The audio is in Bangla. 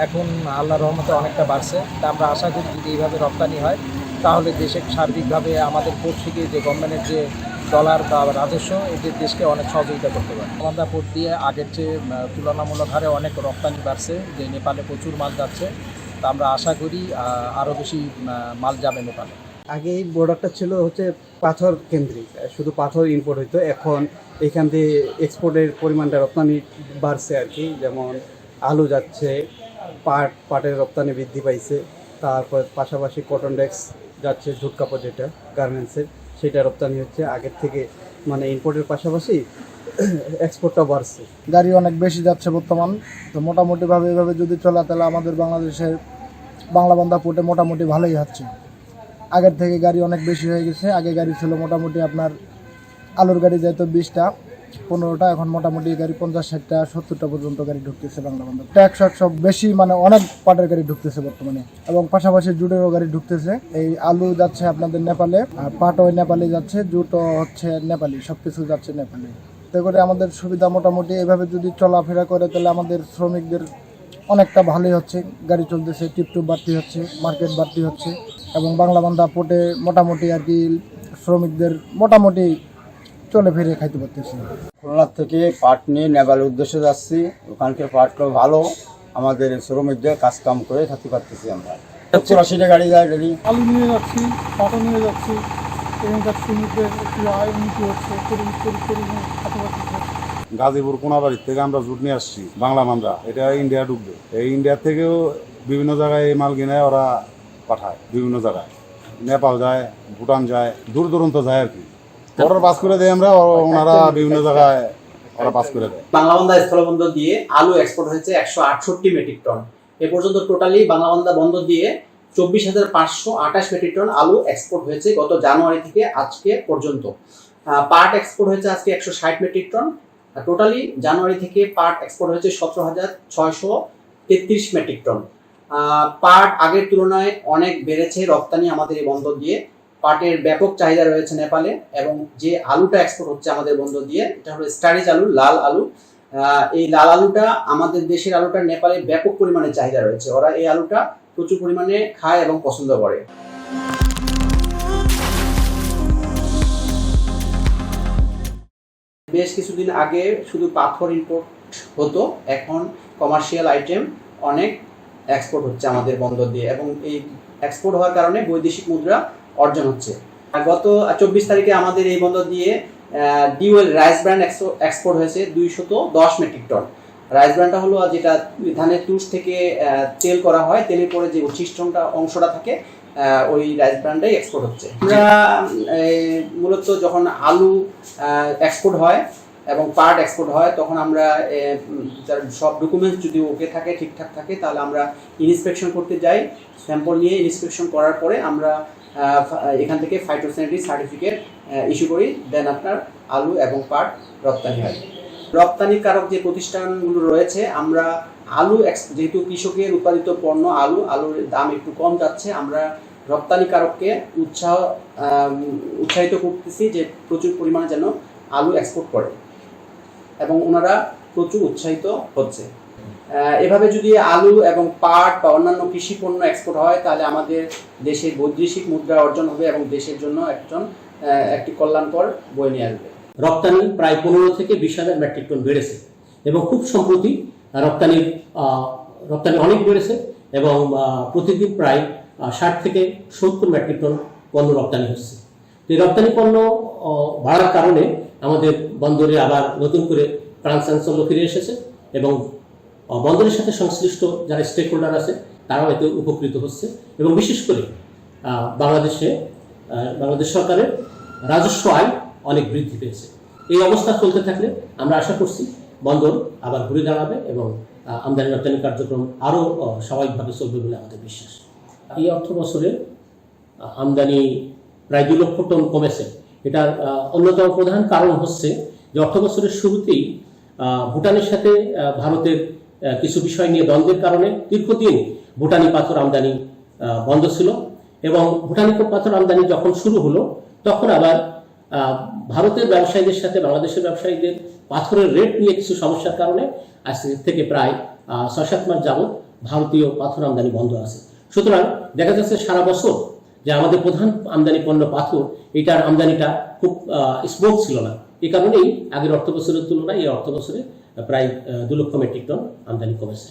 এখন আল্লাহ রহমতে অনেকটা বাড়ছে। তা আমরা আশা করি যদি এইভাবে রপ্তানি হয়, তাহলে দেশে সার্বিকভাবে আমাদের পোর্ট থেকে যে গভর্নমেন্টের যে ডলার বা রাজস্ব, এদের দেশকে অনেক সহযোগিতা করতে পারে। আমাদের পোর্ট দিয়ে আগের চেয়ে তুলনামূলক হারে অনেক রপ্তানি বাড়ছে, যে নেপালে প্রচুর মাল যাচ্ছে। তা আমরা আশা করি আরও বেশি মাল যাবে নেপালে। আগে এই বর্ডারটা ছিল হচ্ছে পাথর কেন্দ্রিক, শুধু পাথর ইম্পোর্ট হইতো। এখন এখান থেকে এক্সপোর্টের পরিমাণটা রপ্তানি বাড়ছে আর কি। যেমন আলু যাচ্ছে পাট, পাটের রপ্তানি বৃদ্ধি পাইছে। তারপর পাশাপাশি কটন ডেক্স যাচ্ছে ঝুট কাপড় যেটা গার্মেন্টসের সেটা রপ্তানি হচ্ছে। আগের থেকে মানে ইম্পোর্টের পাশাপাশি এক্সপোর্টটা বাড়ছে। গাড়ি অনেক বেশি যাচ্ছে বর্তমান। তো মোটামুটিভাবে এভাবে যদি চলে, তাহলে আমাদের বাংলাদেশের বাংলা বান্ধা পোর্টে মোটামুটি ভালোই হচ্ছে আগের থেকে গাড়ি অনেক বেশি হয়ে গেছে। আগে গাড়ি ছিল মোটামুটি আপনার আলুর গাড়ি যেত বিশটা পনেরোটা, এখন মোটামুটি গাড়ি পঞ্চাশ ষাটটা, সত্তরটা পর্যন্ত গাড়ি ঢুকতেছে বাংলা বান্ধব ট্যাক্স সব বেশি মানে অনেক পাটের গাড়ি ঢুকতেছে বর্তমানে। এবং পাশাপাশি জুটেরও গাড়ি ঢুকতেছে। এই আলু যাচ্ছে আপনাদের নেপালে, আর পাটও নেপালে যাচ্ছে, জুটও হচ্ছে নেপালি সব কিছু যাচ্ছে নেপালে। এতে করে আমাদের সুবিধা মোটামুটি এভাবে যদি চলাফেরা করে, তাহলে আমাদের শ্রমিকদের অনেকটা ভালোই হচ্ছে। গাড়ি চলতেছে, টিপটুপ বাড়তি হচ্ছে, মার্কেট বাড়তি হচ্ছে। এবং বাংলা বান্ধা পোর্টে মোটামুটি আর কি শ্রমিকদের মোটামুটি চলে ফিরে খাইতে পারতেছে খুলনা থেকে পাট নিয়ে নেপালের উদ্দেশ্যে যাচ্ছি। ওখানকার পাটটা ভালো। আমাদের শ্রমিকদের কাজ কাম করে থাকতে পারতেছি আমরা। সত্তর আশিটা গাড়ি যায় ডেলি। আলু নিয়ে যাচ্ছি পাটা নিয়ে যাচ্ছি। এখানকার শ্রমিকদের একটু আয় উন্নতি হচ্ছে তরুণ তরুণ তরুণ খাতে পারতেছে। গাজীপুর কোনাবাড়ির থেকে আমরা জুট নিয়ে আসছি বাংলা মান্দা এটা ইন্ডিয়া ঢুকবে এই ইন্ডিয়া থেকেও বিভিন্ন জায়গায় এই মাল কিনে ওরা পাঠায় বিভিন্ন জায়গায়। নেপাল যায় ভুটান যায় দূর দূরান্ত যায় আর কি। অর্ডার পাস করে দেয় আমরা ওনারা বিভিন্ন জায়গায় ওরা পাস করে দেয়। বাংলাবান্ধা স্থলবন্দর দিয়ে আলু এক্সপোর্ট হয়েছে একশো আটষট্টি মেট্রিক টন এ পর্যন্ত টোটালি বাংলাবান্ধা বন্দর দিয়ে চব্বিশ হাজার পাঁচশো আঠাশ মেট্রিক টন আলু এক্সপোর্ট হয়েছে গত জানুয়ারি থেকে আজকে পর্যন্ত। পাট এক্সপোর্ট হয়েছে আজকে একশো ষাট মেট্রিক টন টোটালি জানুয়ারি থেকে পাট এক্সপোর্ট হয়েছে সতেরো হাজার ছয়শো তেত্রিশ মেট্রিক টন পাট আগের তুলনায় অনেক বেড়েছে রপ্তানি আমাদের এই বন্দর দিয়ে। পাটের ব্যাপক চাহিদা রয়েছে নেপালে এবং যে আলুটা এক্সপোর্ট হচ্ছে আমাদের বন্দর দিয়ে, এটা হলো স্টারিজ আলু, লাল আলু। এই লাল আলুটা আমাদের দেশের আলুটা নেপালে ব্যাপক পরিমাণে চাহিদা রয়েছে। ওরা এই আলুটা প্রচুর পরিমাণে খায় এবং পছন্দ করে। বেশ কিছুদিন আগে শুধু পাথর ইম্পোর্ট হতো, এখন কমার্শিয়াল আইটেম অনেক এক্সপোর্ট হচ্ছে আমাদের বন্দর দিয়ে এবং এই এক্সপোর্ট হওয়ার কারণে বৈদেশিক মুদ্রা অর্জন হচ্ছে। গত চব্বিশ তারিখে আমাদের এই বন্দর দিয়ে ডিউয়েল রাইস ব্র্যান্ড এক্সপোর্ট হয়েছে দুইশত দশ মেট্রিক টন রাইস ব্র্যান্ডটা হলো যেটা ধানের তুষ থেকে তেল করা হয়, তেলের পরে যে উচ্ছিষ্টনটা অংশটা থাকে ওই রাইস ব্র্যান্ডটাই এক্সপোর্ট হচ্ছে। আমরা মূলত যখন আলু এক্সপোর্ট হয় এবং পার্ট এক্সপোর্ট হয়, তখন আমরা সব ডকুমেন্টস যদি ওকে থাকে, ঠিকঠাক থাকে, তাহলে আমরা ইন্সপেকশন করতে যাই। স্যাম্পল নিয়ে ইন্সপেকশন করার পরে আমরা এখান থেকে ফাইটোস্যানিটারি সার্টিফিকেট ইস্যু করি। দেন আপনার আলু এবং পাট রপ্তানি হয়। রপ্তানিকারক যে প্রতিষ্ঠানগুলো রয়েছে, আমরা আলু যেহেতু কৃষকের উৎপাদিত পণ্য আলু, আলুর দাম একটু কম যাচ্ছে, আমরা রপ্তানিকারককে উৎসাহ উৎসাহিত করতেছি যে প্রচুর পরিমাণে যেন আলু এক্সপোর্ট করে। এবং ওনারা প্রচুর উৎসাহিত হচ্ছে। এভাবে যদি আলু এবং পাট বা অন্যান্য কৃষি পণ্য এক্সপোর্ট হয়, তাহলে আমাদের দেশের বৈদেশিক মুদ্রা অর্জন হবে এবং দেশের জন্য একজন একটি কল্যাণকর বই নিয়ে আসবে। রপ্তানি প্রায় পনেরো থেকে বিশ হাজার মেট্রিক টন বেড়েছে এবং খুব সম্প্রতি রপ্তানির রপ্তানি অনেক বেড়েছে এবং প্রতিদিন প্রায় ষাট থেকে সত্তর মেট্রিক টন পণ্য রপ্তানি হচ্ছে। এই রপ্তানি পণ্য বাড়ার কারণে আমাদের বন্দরে আবার নতুন করে প্রাণ ফিরে এসেছে এবং বন্দরের সাথে সংশ্লিষ্ট যারা স্টেক হোল্ডার আছে, তারাও এতে উপকৃত হচ্ছে এবং বিশেষ করে বাংলাদেশে বাংলাদেশ সরকারের রাজস্ব আয় অনেক বৃদ্ধি পেয়েছে। এই অবস্থা চলতে থাকলে আমরা আশা করছি বন্দর আবার ঘুরে দাঁড়াবে এবং আমদানি রপ্তানি কার্যক্রম আরও স্বাভাবিকভাবে চলবে বলে আমাদের বিশ্বাস। এই অর্থ বছরে আমদানি প্রায় দুই লক্ষ টন কমেছে। এটার অন্যতম প্রধান কারণ হচ্ছে যে অর্থ বছরের শুরুতেই ভুটানের সাথে ভারতের কিছু বিষয় নিয়ে দ্বন্দ্বের কারণে দীর্ঘদিন ভুটানি পাথর আমদানি বন্ধ ছিল এবং ভুটানি পাথর আমদানি যখন শুরু হলো, তখন আবার ভারতের ব্যবসায়ীদের সাথে বাংলাদেশের ব্যবসায়ীদের পাথরের রেট নিয়ে কিছু সমস্যার কারণে আজ থেকে প্রায় ছয় সাত মাস যাবৎ ভারতীয় পাথর আমদানি বন্ধ আছে। সুতরাং দেখা যাচ্ছে সারা বছর যে আমাদের প্রধান আমদানি পণ্য পাথর, এটার আমদানিটা খুব স্মুথ ছিল না। এ কারণেই আগের অর্থ বছরের তুলনায় এই অর্থ বছরে প্রায় দু লক্ষ মেট্রিক টন আমদানি কমেছে।